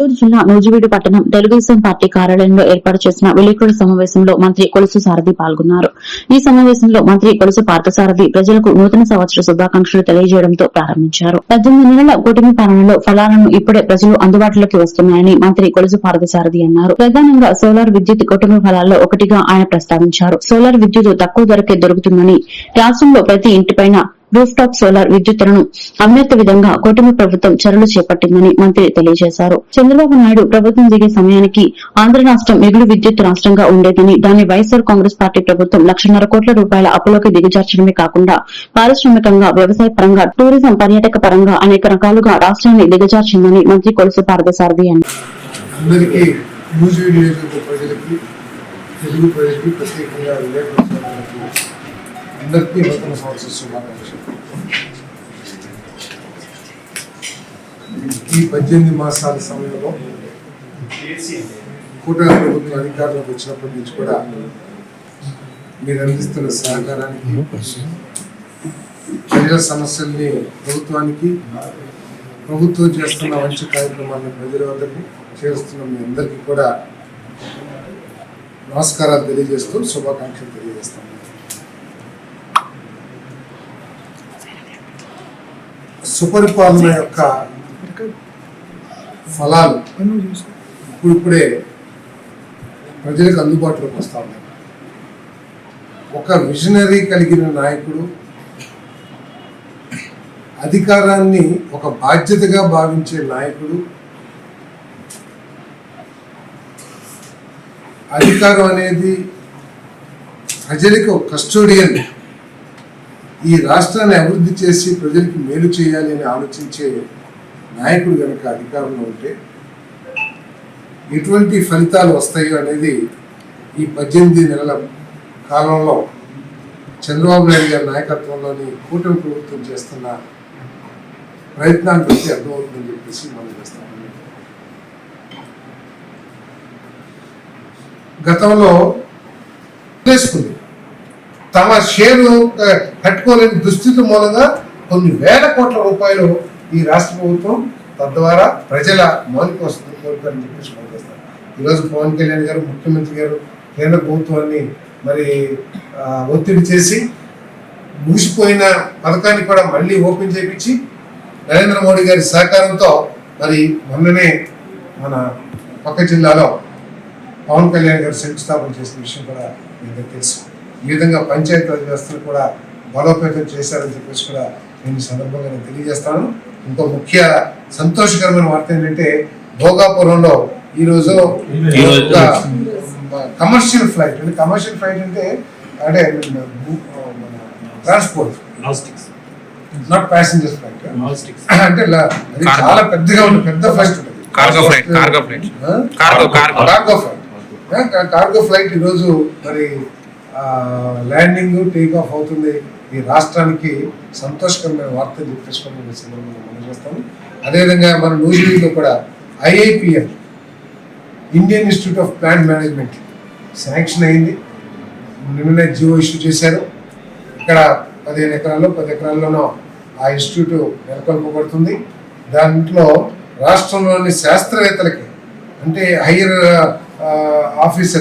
గుంటూరు జిల్లా నూజివీడు పట్టణం తెలుగుదేశం పార్టీ కార్యాలయంలో ఏర్పాటు చేసిన విలేకరుల సమావేశంలో మంత్రి కొలుసు సారథి పాల్గొన్నారు. ఈ సమావేశంలో మంత్రి కొలుసు పార్థసారథి ప్రజలకు నూతన సంవత్సర శుభాకాంక్షలు తెలియజేయడంతో ప్రారంభించారు. పద్దెనిమిది నెలల కూటమి పాలనలో ఫలాలను ఇప్పుడే ప్రజలు అందుబాటులోకి వస్తున్నాయని మంత్రి కొలుసు పార్థసారథి అన్నారు. ప్రధానంగా సోలార్ విద్యుత్ కుటుంబ ఫలాల్లో ఒకటిగా ఆయన ప్రస్తావించారు. సోలార్ విద్యుత్ తక్కువ ధరకే దొరుకుతుందని రాష్ట్రంలో ప్రతి ఇంటిపైన రూఫ్ టాప్ సోలార్ విద్యుత్తులను అమ్మేత్త విధంగా కూటమి ప్రభుత్వం చర్యలు చేపట్టిందని మంత్రి తెలియజేశారు. చంద్రబాబు నాయుడు ప్రభుత్వం దిగే సమయానికి ఆంధ్ర రాష్ట్రం మిగులు విద్యుత్ రాష్ట్రంగా ఉండేదని దాన్ని వైఎస్ఆర్ కాంగ్రెస్ పార్టీ ప్రభుత్వం లక్షన్నర కోట్ల రూపాయల అప్పులోకి దిగజార్చడమే కాకుండా పారిశ్రామికంగా వ్యవసాయ పరంగా టూరిజం పర్యాటక పరంగా అనేక రకాలుగా రాష్ట్రాన్ని దిగజార్చిందని మంత్రి కొలుసు పార్థసారథి అన్నారు న్యూస్ వీడియో ప్రజలకి తెలుగు ప్రజలకి ప్రత్యేకంగా అందరికీ నూతన సంవత్సర శుభాకాంక్షలు ఈ పద్దెనిమిది మాసాల సమయంలో కూటమి ప్రభుత్వం అధికారంలోకి వచ్చినప్పటి నుంచి కూడా మీరు అందిస్తున్న సహకారానికి ప్రజల సమస్యల్ని ప్రభుత్వానికి ప్రభుత్వం చేస్తున్న మంచి కార్యక్రమాలను ప్రజల వద్దకు చేస్తున్న మీ అందరికీ కూడా నమస్కారాలు తెలియజేస్తూ శుభాకాంక్షలు తెలియజేస్తాను. సుపరిపాలన యొక్క ఫలాలు ఇప్పుడిప్పుడే ప్రజలకు అందుబాటులోకి వస్తా ఉన్నాయి. ఒక విజనరీ కలిగిన నాయకుడు అధికారాన్ని ఒక బాధ్యతగా భావించే నాయకుడు అధికారం అనేది ప్రజలకు కస్టోడియన్ ఈ రాష్ట్రాన్ని అభివృద్ధి చేసి ప్రజలకు మేలు చేయాలి అని ఆలోచించే నాయకుడు కనుక అధికారంలో ఉంటే ఎటువంటి ఫలితాలు వస్తాయో అనేది ఈ పద్దెనిమిది నెలల కాలంలో చంద్రబాబు నాయుడు గారి నాయకత్వంలోని కూటమి ప్రభుత్వం చేస్తున్న ప్రయత్నాన్ని బట్టి అర్థమవుతుందని చెప్పేసి మనం చేస్తామని గతంలో చేసుకుంది తమ షేరు కట్టుకోలేని దుస్థితి మూలంగా కొన్ని వేల కోట్ల రూపాయలు ఈ రాష్ట్ర ప్రభుత్వం తద్వారా ప్రజల మౌలిక వసతులు కోరుతారని చెప్పేసి పనిచేస్తారు ఈరోజు పవన్ కళ్యాణ్ గారు ముఖ్యమంత్రి గారు కేంద్ర ప్రభుత్వాన్ని మరి ఒత్తిడి చేసి ముగిసిపోయిన పథకాన్ని కూడా మళ్ళీ ఓపెన్ చేయించి నరేంద్ర మోడీ గారి సహకారంతో మరి మొన్ననే మన పక్క జిల్లాలో పవన్ కళ్యాణ్ గారు శంకుస్థాపన చేసిన విషయం కూడా మీకు తెలుసు. ఈ విధంగా పంచాయతీరాజ్ వ్యవస్థను కూడా బలోపేతం చేశారని చెప్పేసి కూడా నేను సందర్భంగా నేను తెలియజేస్తాను. ఇంకో ముఖ్య సంతోషకరమైన వార్త ఏంటంటే భోగాపురంలో ఈరోజు ఒక కమర్షియల్ ఫ్లైట్ అంటే కమర్షియల్ ఫ్లైట్ అంటే అంటే transport logistics not passenger flight logistics అంటే అది. చాలా పెద్దగా ఉంటుంది పెద్ద ఫ్లైట్ ఉంటుంది. Cargo flight cargo flight? Cargo flight cargo flight ఈరోజు మరి ల్యాండింగ్ టేక్ ఆఫ్ అవుతుంది. ఈ రాష్ట్రానికి సంతోషకరమైన వార్త చెప్పేసుకోవడం సందర్భంగా మనం చేస్తాము అదేవిధంగా మన న్యూజిలాండ్లో కూడా IIPM Indian Institute of Plant Management sanction అయింది. నిన్ననే జియో ఇష్యూ చేశారు. ఇక్కడ పదిహేను ఎకరాల్లో పది ఎకరాల్లోనో ఆ ఇన్స్టిట్యూట్ నెలకొల్పబడుతుంది. దాంట్లో రాష్ట్రంలోని శాస్త్రవేత్తలకి అంటే హైయర్ ఆఫీసర్స్